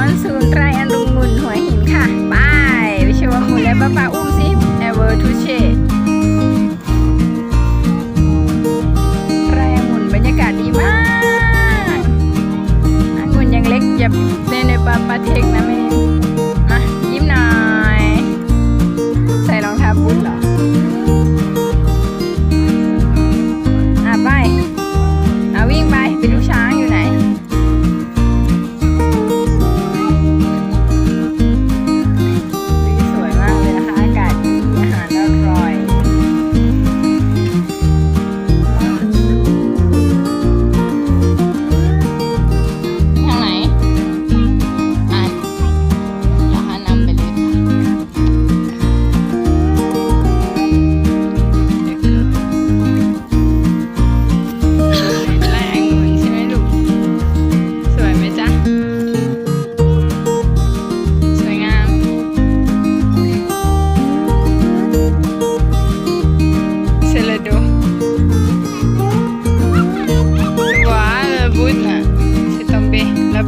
มอนซูนไรอันรุงมุนหัวหินค่ะบายไปชมคุณและป้าป้าอุ้มซิเนเวอร์ทูเชไรอังุ่นบรรยากาศดีมากอังุ่นยังเล็กอย่าในในปาปาเทคนะแม่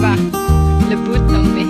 le bout de ton nez.